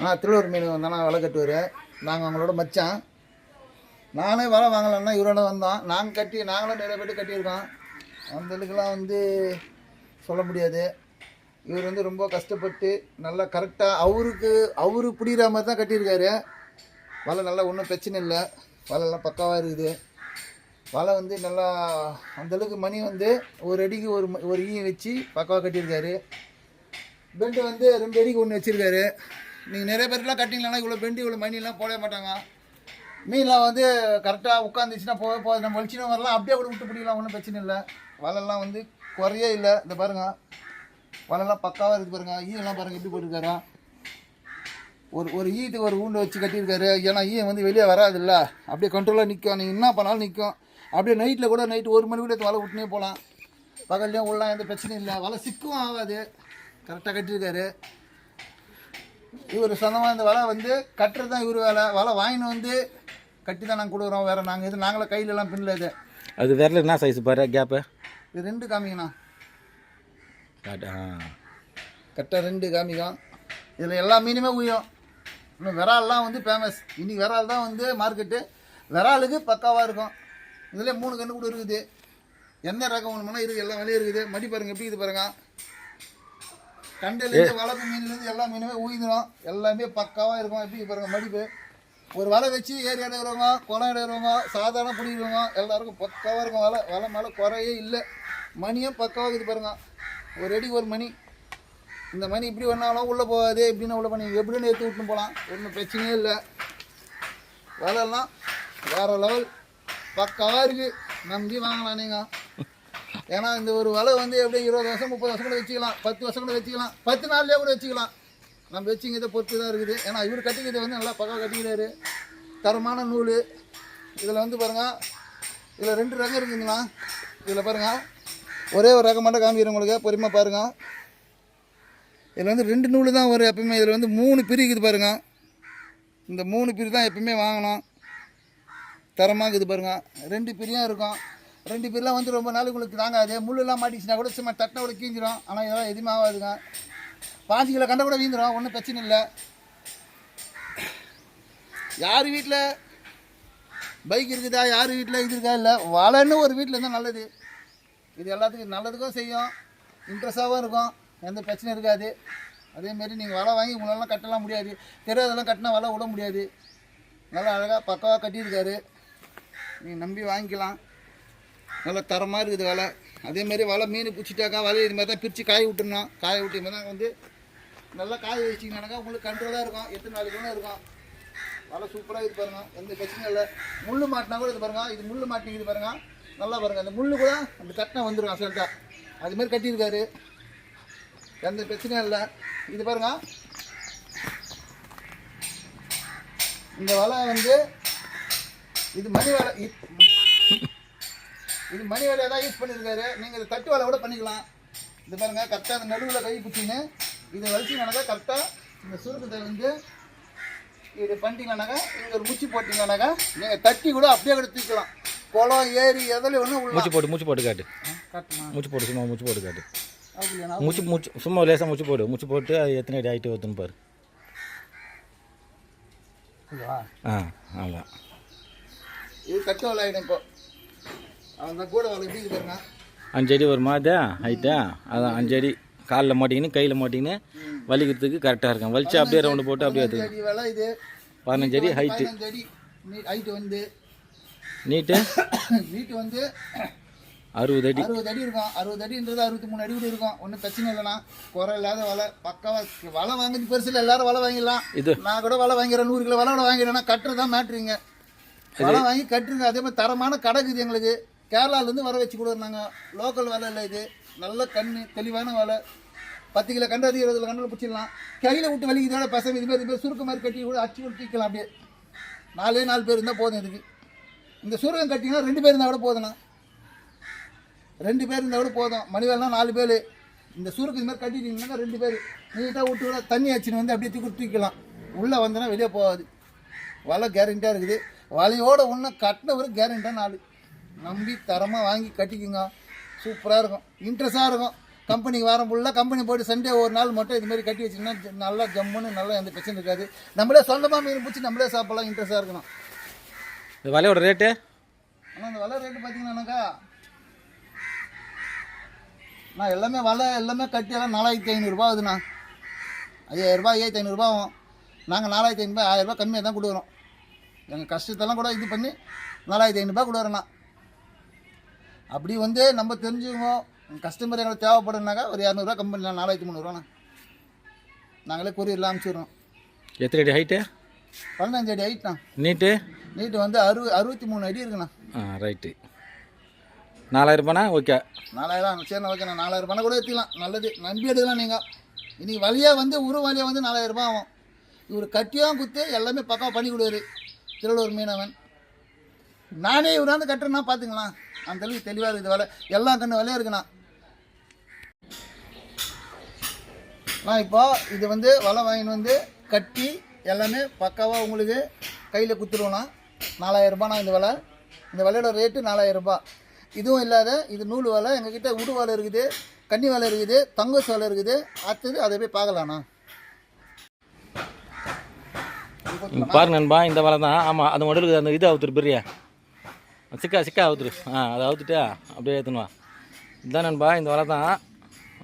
ஆனால் திருவள்ளூர் மீன் வந்தானா வலை கட்டுவார். நாங்கள் அவங்களோட மச்சான். நானே வலை வாங்கலைன்னா இவரோட வந்தோம் நாங்கள் கட்டி நாங்களும் நிறைய பேர் கட்டியிருக்கோம். அந்த வந்து சொல்ல முடியாது. இவர் வந்து ரொம்ப கஷ்டப்பட்டு நல்லா கரெக்டாக அவருக்கு அவரு பிடிக்கிற மாதிரி தான் கட்டியிருக்காரு. வலை நல்லா ஒன்றும் பிரச்சனை இல்லை. வலைலாம் பக்காவாக இருக்குது. வலை வந்து நல்லா அந்தளவுக்கு மணி வந்து ஒரு அடிக்கு ஒரு ஒரு ஈ வச்சு பக்காவாக கட்டியிருக்காரு. பெண்டு வந்து ரெண்டு அடிக்கு ஒன்று வச்சுருக்காரு. நீங்கள் நிறைய பேருக்குலாம் கட்டிங்களா இவ்வளோ பெண்டு இவ்வளோ மணிலாம் போடவே மாட்டாங்க. மீன்லாம் வந்து கரெக்டாக உட்காந்துச்சுன்னா போக போகுது. நம்ம வலிச்சுன்னு வரலாம் அப்படியே கூட விட்டு பிடிக்கலாம் ஒன்றும் பிரச்சனை இல்லை. வலைலாம் வந்து குறையே இல்லை. இந்த பாருங்க. வலைலாம் பக்காவாக இருக்குது பாருங்க. ஈயெல்லாம் பாருங்கள் எப்படி போட்டிருக்காரு. ஒரு ஒரு ஈட்டு ஒரு ஊண்டை வச்சு கட்டியிருக்காரு. ஏன்னா ஈயம் வந்து வெளியே வராதுல்ல. அப்படியே கண்ட்ரோலாக நிற்கும் நீங்கள் என்ன பண்ணாலும் நிற்கும் அப்படியே நைட்டில் கூட நைட்டு ஒரு மணி கூட வலை விட்டுனே போகலாம். பகல்லையும் உள்ளலாம் எந்த பிரச்சனையும் இல்லை. வலை சிக்கும் ஆகாது. கரெக்டாக கட்டியிருக்காரு. இவர் சொந்தமாக இந்த வலை வந்து கட்டுறது தான் இவர் வேலை. வலை வாங்கின்னு வந்து கட்டி தான் நாங்கள் கொடுக்குறோம். வேறு நாங்கள் இது நாங்களே கையிலலாம் பின்னல இது. அது விரல என்ன சைஸ் பாரு? கேப்பு இது ரெண்டு காமிங்கண்ணா. கரெக்டாக ரெண்டு காமிக்கும். இதில் எல்லா மீனுமே உயும். இன்னும் விரால்லாம் வந்து ஃபேமஸ் இன்னைக்கு விரால் தான் வந்து மார்க்கெட்டு விராலுக்கு பக்காவாக இருக்கும். இதில் மூணு கன்று கூட இருக்குது. என்ன ரகம் வேணுமோனா இருக்குது எல்லா விலையும் இருக்குது. மடி பாருங்க எப்படி இது பாருங்க. கண்டையிலேருந்து வளர்ப்பு மீன்லேருந்து எல்லா மீனுமே உயிந்துடும் எல்லாமே பக்காவாக இருக்கும்? எப்படி பாருங்க மடிப்பு. ஒரு வலை வச்சு ஏரி எடுக்கிறவங்க குளம் எடுக்கிறவங்க சாதாரண பிடிக்கிறவங்க எல்லாருக்கும் பக்காவாக இருக்கும்? வலை வலை மேலே குறையே இல்லை. மணியும் பக்காவாக இருக்குது பாருங்க. ஒரு அடி ஒரு மணி. இந்த மணி இப்படி வேணாலும் உள்ளே போகாது. இப்படின்னு உள்ள பண்ணி எப்படின்னு எடுத்து விட்டுன்னு போகலாம். ஒன்றும் பிரச்சனையே இல்லை. வலைலாம் வேறு லெவல் பக்காவாக இருக்குது நம்பி வாங்கலாம் நீங்கள் ஏன்னா இந்த ஒரு வலை வந்து எப்படியும் இருபது வருஷம் முப்பது வருஷம் கூட வச்சுக்கலாம் பத்து வருஷம் கூட வச்சுக்கலாம் பத்து நாள்லேயே கூட வச்சுக்கலாம். நம்ம வச்சுங்கிறத பொறுத்து தான் இருக்குது. ஏன்னா இவர் கட்டிக்கிறது வந்து நல்லா பக்கம் கட்டிக்கிறாரு. தரமான நூல். இதில் வந்து பாருங்கள் இதில் ரெண்டு ரகம் இருக்குங்களா இதில் பாருங்கள் ஒரே ஒரு ரகம் மட்டும் காமிக்கிறேன் உங்களுக்கு பொறுமையாக பாருங்கள் இதில் வந்து ரெண்டு நூல் தான் வரும் எப்பவுமே. இதில் வந்து மூணு பிரிக்குது பாருங்கள் இந்த மூணு பிரி தான் எப்பவுமே வாங்கணும். தரமாக இருக்குது பாருங்க. ரெண்டு பிரியாக இருக்கும். ரெண்டு பேர்லாம் வந்து ரொம்ப நாள் உங்களுக்கு தாங்காது முள்ளெல்லாம் மாட்டிச்சுன்னா கூட சும்மா தட்டினா கூட கீஞ்சிரும். ஆனால் இதெல்லாம் எதுவுமே ஆகாதுங்க. பாஞ்சு கிலோ கண்ட கூட வீந்துடும் ஒன்றும் பிரச்சனை இல்லை. யார் வீட்டில் பைக் இருக்குதா? யார் வீட்டில் இது இருக்கா? இல்லை. வலைன்னு ஒரு வீட்டில் இருந்தால் நல்லது. இது எல்லாத்துக்கும் நல்லதுக்கும் செய்யும். இன்ட்ரெஸ்டாகவும் இருக்கும். எந்த பிரச்சனையும் இருக்காது. அதேமாரி நீங்கள் வலை வாங்கி உங்களெல்லாம் கட்டலாம் முடியாது. தெரியாதெல்லாம் கட்டினா வலை விட முடியாது. நல்லா அழகாக பக்காவாக கட்டியிருக்காரு. நீங்கள் நம்பி வாங்கிக்கலாம். நல்லா தரமாக இருக்குது வலை. அதேமாரி வலை மீன் பிடிச்சிட்டாக்கா வலை இது மாதிரி தான் பிரித்து காய விட்டுருணும் காய விட்டு மாதிரி தான் வந்து நல்லா காய வச்சிங்கனாக்கா உங்களுக்கு கண்ட்ரோலாக இருக்கும். எத்தனை நாளைக்கு வேணும் இருக்கும். வலை சூப்பராக இது பாருங்க. எந்த பிரச்சனையும் இல்லை. முள் மாட்டினா கூட இது பாருங்க. இது முள் மாட்டிங்குது பாருங்க. நல்லா பாருங்க. அந்த முள் கூட அந்த கட்டினா வந்துடும் அசல்ட்டாக அதுமாரி கட்டியிருக்காரு. எந்த பிரச்சனையும் இல்லை. இது பாருங்க. இந்த வலை வந்து இது மணி வலை. இது மணி வலையை தான் யூஸ் பண்ணியிருக்காரு நீங்கள் இது தட்டு வலை கூட பண்ணிக்கலாம். இது பாருங்க கரெக்டாக அந்த நடுவில் கை பிடிச்சின்னு இதை வலிச்சிங்கனாக்கா கரெக்டாக இந்த சுருக்கத்தை வந்து இது பண்ணிட்டீங்கன்னாக்கா இங்கே ஒரு முச்சி போட்டிங்கன்னாக்கா நீங்கள் தட்டி கூட அப்படியே கூட தூக்கலாம். குளம் ஏரி எதில் ஒன்றும் உள்ள மூச்சு போட்டு மூச்சு போட்டு காட்டு. மூச்சு போட்டு சும்மா மூச்சு போட்டு காட்டு. மூச்சு மூச்சு சும்மா லேசாக மூச்சு போடு. மூச்சு போட்டு அது எத்தனை அடி ஆகிட்டு வருதுன்னு பாரு. ஆ ஆமாம் இது கட்டு வலை ஆகிடும் இப்போ அந்த கூட வலை எப்படி இருக்கு பாருங்க அஞ்சடி ஒரு மாதா ஹைட்டா அதான் அஞ்சடி. காலில் மாட்டிக்கின்னு கையில் மாட்டிக்கின்னு வலிக்கிறதுக்கு கரெக்டாக இருக்கும் வலிச்சு அப்படியே ரவுண்டு போட்டு அப்படியே இது. பதினஞ்சு அடி ஹைட்டு ஹைட்டு வந்து. நீட்டு. நீட்டு வந்து. அறுபது அடி. அறுபது அடி இருக்கும். அறுபது அடின்றது அறுபத்தி மூணு அடி கூட இருக்கும். ஒன்றும் பிரச்சனை இல்லைண்ணா. குறை இல்லாத வலை. பக்காவா வலை வாங்குறது பெருசு இல்லை. எல்லாரும் வலை வாங்கிடலாம். இது. நான் கூட வலை வாங்கிறேன் நூறு கிலோ வலை கூட வாங்கிறேன்னா கட்டுறது தான் மேட்ருங்க வலை வாங்கி கட்டுருங்க அதே மாதிரி தரமான கடை இருக்குது எங்களுக்கு. கேரளாலேருந்து வர வச்சு கொடுக்குறாங்க லோக்கல் வலை இல்லை இது. நல்ல கண் தெளிவான வலை. பத்து கிலோ கண்டு அதிக இருபது கிலோ கண்டு பிடிச்சிடலாம். கையில் விட்டு வலிக்கிறதோட பசங்க இது மாதிரி இது மாதிரி சுருக்க மாதிரி கட்டி கூட அச்சு விட்டுக்கலாம் அப்படியே. நாலே நாலு பேர் இருந்தால் போதும் இதுக்கு. இந்த சுருக்கம் கட்டிங்கன்னா ரெண்டு பேர் இருந்தால் கூட போதுண்ணா ரெண்டு பேர் இருந்தால் கூட போதும். மணிவேல்னா நாலு பேர். இந்த சுருக்கு இது மாதிரி கட்டிட்டீங்கன்னா ரெண்டு பேர். நீட்டாக விட்டு கூட தண்ணி அச்சுன்னு வந்து அப்படியே தூக்கி தூக்கிக்கலாம் உள்ளே வந்தோன்னா வெளியே போகாது. வலை கேரண்டியாக இருக்குது. வலையோட ஒன்று கட்டின ஒரு கேரண்டியாக நாலு. நம்பி தரமாக வாங்கி கட்டிக்குங்க. சூப்பராக இருக்கும். இன்ட்ரெஸ்டாக இருக்கும். கம்பெனிக்கு வாரம் ஃபுல்லாக கம்பெனி போட்டு சண்டே ஒரு நாள் மட்டும் இது மாதிரி கட்டி வச்சிங்கன்னா நல்லா ஜம்முன்னு நல்லா எந்த பிரச்சனை இருக்காது. நம்மளே சொந்தமாக மீன் பிடிச்சி நம்மளே சாப்பிடலாம். இன்ட்ரெஸ்ட்டாக இருக்கணும். இந்த வலையோட ரேட்டு ஆனால் அந்த வலை ரேட்டு பார்த்தீங்கன்னாக்கா நான் எல்லாமே வலை எல்லாமே கட்டி எல்லாம் நாலாயிரத்தி ஐநூறுரூபா ஆகுதுண்ணா. ஐயாயிரரூபா ஐயாயிரத்தி ஐநூறுரூபா ஆகும். நாங்கள் நாலாயிரத்தி ஐநூறுபா ஆயிரரூபா கம்மியாக தான் கொடுக்குறோம். எங்கள் கஷ்டத்தெல்லாம் கூட இது பண்ணி நாலாயிரத்தி ஐநூறுரூபா கொடுக்குறேண்ணா அப்படி வந்து நம்ம தெரிஞ்சுக்கோ கஸ்டமர் எங்களுக்கு தேவைப்படுனாக்கா ஒரு இரநூறுவா கம்பெனியில் நாலாயிரத்தி முந்நூறுவாண்ணா. நாங்களே கொரியரில் அனுப்பிச்சிடுறோம். எத்தனை அடி ஹைட்டு பதினஞ்சு அடி ஹைட்ண்ணா நீட்டு நீட்டு வந்து அறு அறுபத்தி மூணு அடி இருக்குண்ணா. ஆ ரைட்டு நாலாயிரம் ரூபாண்ணா ஓகே நாலாயிரம் சரி ஓகேண்ணா. நாலாயிரம் ரூபாய் கூட எடுத்துக்கலாம் நல்லது. நம்பி எடுக்கலாம் நீங்கள் இன்னைக்கு வழியாக வந்து உரு வழியாக வந்து நாலாயிரம் ரூபாய் ஆகும். இவர் கட்டியும் குத்து எல்லாமே பக்காவாக பண்ணி கொடுவாரு திருவள்ளூர் மீனவன். நானே இவராந்து கட்டுறேன்னா பார்த்துங்களா அந்த அளவுக்கு தெளிவாக இருக்குது வலை. எல்லா கண்ணு வலையும் இருக்குண்ணா நான். இப்போ இது வந்து வலை வாங்கின்னு வந்து கட்டி எல்லாமே பக்காவாக உங்களுக்கு கையில் குத்துருவோண்ணா நாலாயிரம் இந்த வலை. இந்த வலையோட ரேட்டு நாலாயிரம் ரூபாய். இதுவும் இல்லாத இது நூல் வலை. எங்ககிட்ட உடு வலை இருக்குது கன்னி வலை இருக்குது தங்கஸ் வலை இருக்குது. அடுத்தது அதை போய் பார்க்கலாண்ணா பாருங்க நண்பா இந்த வலை தான். ஆமாம் அது முதலுக்கு அந்த இது அவுத்துரு பெரிய. சிக்கா சிக்கா அவுத்துரு. ஆ அதை அவுத்துட்டு அப்படியே ஏற்றுனுவா இதுதான் நண்பா இந்த வலை தான்.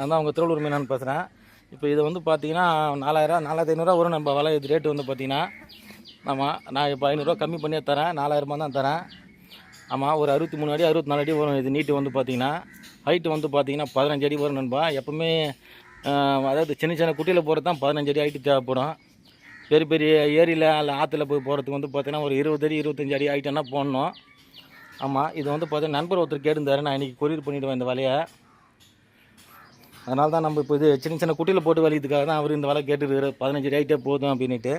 அதான் உங்கள் திருவள்ளூர் மீனான்னு பேசுகிறேன் இப்போ இது வந்து பார்த்தீங்கன்னா நாலாயிரம் நாலாயிரத்தி ஐநூறுரூவா வரும் நம்ம வலை இது ரேட்டு வந்து பார்த்தீங்கன்னா ஆமாம் நான் இப்போ ஐநூறுரூவா கம்மி பண்ணியே தரேன். நாலாயிரமா தான் தரேன். ஆமாம் ஒரு அறுபத்தி மூணு அடி அறுபத்தி நாலு அடி வரும் இது நீட்டு வந்து பார்த்தீங்கன்னா. ஹைட்டு வந்து பார்த்தீங்கன்னா பதினஞ்சு அடி வரும் நண்பா. எப்போவுமே அதாவது சின்ன சின்ன குட்டியில் போகிறது தான் பதினஞ்சு அடி ஹைட்டு தேவைப்படும். பெரிய பெரிய ஏரியில் இல்லை ஆற்றுல போய் போகிறதுக்கு வந்து பார்த்தீங்கன்னா ஒரு இருபது அடி இருபத்தஞ்சி அடி ஹைட்டுன்னா போடணும். ஆமாம் இது வந்து பார்த்தீங்கன்னா நண்பர் ஒருத்தர் கேட்டிருந்தாரு. நான் இன்றைக்கி கொரியர் பண்ணிவிடுவேன் இந்த வலையை. அதனால தான் நம்ம இப்போ இது சின்ன சின்ன குட்டியில் போட்டு வலிக்கிறதுக்காக தான் அவர் இந்த வலை கேட்டுருக்காரு. பதினஞ்சு ரேட்டே போதும் அப்படின்ட்டு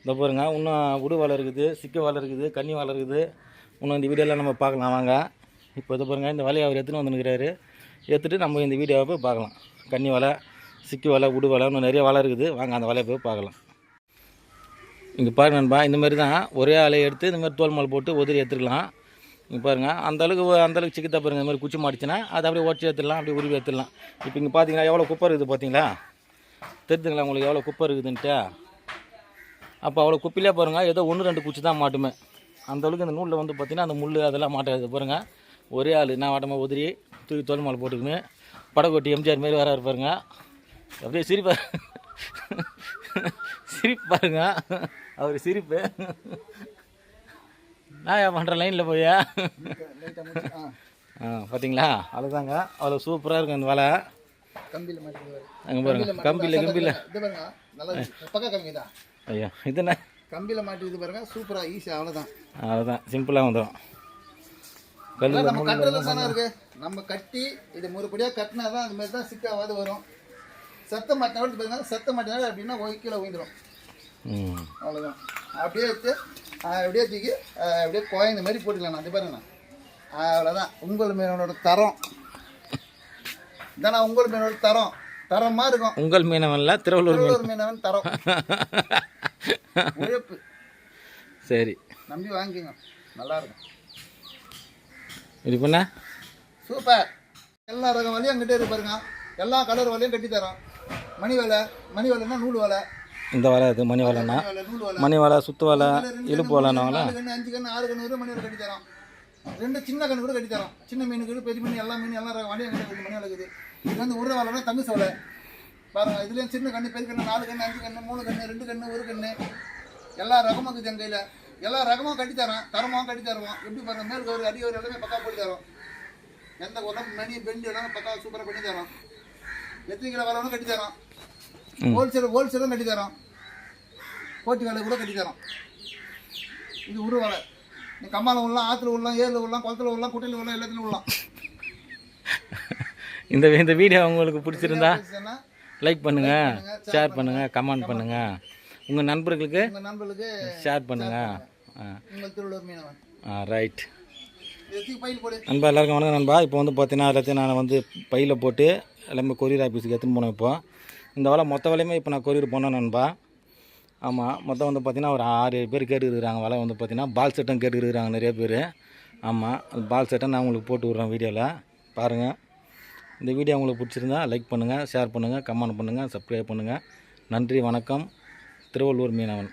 இந்த பாருங்க இன்னும் உடு வலை இருக்குது சிக்க வலை இருக்குது கன்னி வலை இருக்குது. இன்னும் இந்த வீடியோலாம் நம்ம பார்க்கலாம் வாங்க. இப்போ இது பாருங்க இந்த வலையை அவர் எடுத்துன்னு வந்துருக்கிறாரு எடுத்துகிட்டு நம்ம இந்த வீடியோவை போய் பார்க்கலாம். கன்னி வலை சிக்கி வலை உடு வலை இன்னும் நிறைய வலை இருக்குது. வாங்க அந்த வலையை போய் பார்க்கலாம். இங்கே பாருங்க நண்பா இந்த மாதிரி தான் ஒரே அலையை எடுத்து இந்த மாதிரி தோல் மால் போட்டு உதிரி எடுத்துக்கலாம் இங்கே பாருங்கள் அந்தளவுக்கு அந்தளவுக்கு அந்த அளவுக்கு இந்த மாதிரி குச்சி மாடிச்சுன்னா அதை அப்படியே ஒட்டி எடுத்துடலாம் அப்படியே உருவி எடுத்துடலாம். இப்போ இங்கே பார்த்தீங்கன்னா எவ்வளோ குப்பை இருக்குது பார்த்தீங்களா தெரிஞ்சுங்களா உங்களுக்கு எவ்வளோ குப்பை இருக்குதுன்ட்டு? அப்போ அவ்வளோ குப்பிலே பாருங்கள் ஏதோ ஒன்று ரெண்டு குச்சி தான் மாட்டுமே. அந்த அளவுக்கு இந்த நூலில் வந்து பார்த்தீங்கன்னா அந்த முள் அதெல்லாம் மாட்டாது பாருங்கள் ஒரே ஆள் நான் வாட்டமாக உதிரி தூக்கி தோல் மாலை போட்டுக்கின்னு படகோட்டி எம்ஜிஆர் மாரி வர இருப்பாருங்க அப்படியே சிரிப்பா சிரிப்பு பாருங்க. அவர் சிரிப்பு. நான் ஏன் பண்ணுற லைனில் போய் ஆ ஆ பார்த்தீங்களா அவ்வளோதாங்க அவ்வளோ சூப்பராக இருக்கும் அந்த வலை. அங்கே பாருங்க. கம்பியில் கம்பியில் இது பாருங்க நல்லா பக்கா கம்பிதா ஐயோ இது என்ன? கம்பியில் மாட்டி இது பாருங்க. சூப்பராக ஈஸி அவ்வளோதான் அவ்வளோதான் சிம்பிளாக வந்துடும் கல் நம்ம கட்டுறதுல தானே இருக்கு. நம்ம கட்டி இது முறைப்படியாக கட்டினா தான் அது மாதிரி தான் சிக்காவாது வரும். சத்தம் மாட்டினா கூட பார்த்தீங்கன்னா சத்தம் மாட்டினா அப்படின்னா ஒய் கீழே விழுந்துடும் ம். அவ்வளோதான் அப்படியே எடுத்து அப்படியே தூக்கி அப்படியே குழந்த மாதிரி போட்டுக்கலாம் அது பாருங்க அவ்வளோதான் உங்கள் மீனோட தரம். இதானா உங்கள் மீனோட தரம். தரமாக இருக்கும். உங்கள் மீனவன்ல திருவள்ளூர் திருவள்ளூர் மீனவன் தரம். உழைப்பு. சரி. நம்பி வாங்கிக்கோங்க. நல்லா இருக்கும். இது பண்ண. சூப்பர். எல்லா ரகம் வலையும் அங்கிட்டே இருக்கு பாருங்க. எல்லா கலர் வலையும் கட்டி தரோம் மணி வலை. மணி வலைன்னா நூல் வலை. இந்த வலை இது மணி வலைண்ணா மணி வலை சுத்து வலை இழுப்பு கண்ணு, வலைனாங்களா கண்ணு அஞ்சு கண்ணு ஆறு கண்ணு வரை மணி வலை கட்டி தரோம். ரெண்டு சின்ன கண்ணு கூட கட்டி தரோம். சின்ன மீனுக்கு பெரிய மீன் எல்லா மீன் எல்லாம் எங்கிட்ட இருக்குது மணி வலை இருக்குது. இது வந்து உருளை வலைனா தங்கு சோலை பாருங்க இதுலேயும் சின்ன கண்ணு பெரிய கண்ணு நாலு கண்ணு அஞ்சு கண்ணு மூணு கண்ணு ரெண்டு கண்ணு ஒரு கண்ணு. எல்லா ரகமும் இருக்குது என் கையில். எல்லா ரகமும் கட்டி தரோம். தரமாக கட்டி தருவோம். எப்படி பாருங்க மேல் ஒரு அடி ஒரு எல்லாமே பக்கா போட்டு தரோம். எந்த உடம்பு மணி பெண்டு எல்லாமே பக்கா சூப்பராக பண்ணி தரோம். எத்தனை கிலோ வரணும் கட்டி தரோம். ஹோல்சேல் ஹோல்சேலும் கட்டி தரோம் கோட்டி வேலை கூட கட்டி தரோம் இது உரு வலை நீ கம்மால விடலாம் ஆற்றுல விடலாம் ஏரில் விடலாம் குளத்துல விடலாம் குட்டையில் விடலாம் எல்லாத்துலையும் விடலாம் இந்த இந்த வீடியோ உங்களுக்கு பிடிச்சிருந்தா லைக் பண்ணுங்கள் ஷேர் பண்ணுங்கள் கமெண்ட் பண்ணுங்கள் உங்கள் நண்பர்களுக்கு நண்பர்களுக்கு ஷேர் பண்ணுங்கள் ஆ. ரைட் நண்பா எல்லாருக்கும் வணக்கம் நண்பா. இப்போ வந்து பார்த்தீங்கன்னா எல்லாத்தையும் நான் வந்து பையில் போட்டு எல்லாமே கொரியர் ஆஃபீஸுக்கு எடுத்துன்னு போனேன் இப்போ. இந்த வேலை மொத்த வேலையுமே இப்போ நான் கொரியர் போனேன் நண்பா. ஆமாம் மொத்தம் வந்து பார்த்திங்கன்னா ஒரு ஆறு பேர் கேட்டுருக்குறாங்க வலை வந்து பார்த்தீங்கன்னா பால் செட்டும் கேட்டுருக்குறாங்க நிறைய பேர். ஆமாம் பால் செட்டை நான் உங்களுக்கு போட்டு விட்றேன் வீடியோவில் பாருங்கள் இந்த வீடியோ உங்களுக்கு பிடிச்சிருந்தா லைக் பண்ணுங்கள் ஷேர் பண்ணுங்கள் கமெண்ட் பண்ணுங்கள் சப்ஸ்கிரைப் பண்ணுங்கள் நன்றி வணக்கம். திருவள்ளூர் மீனவன்.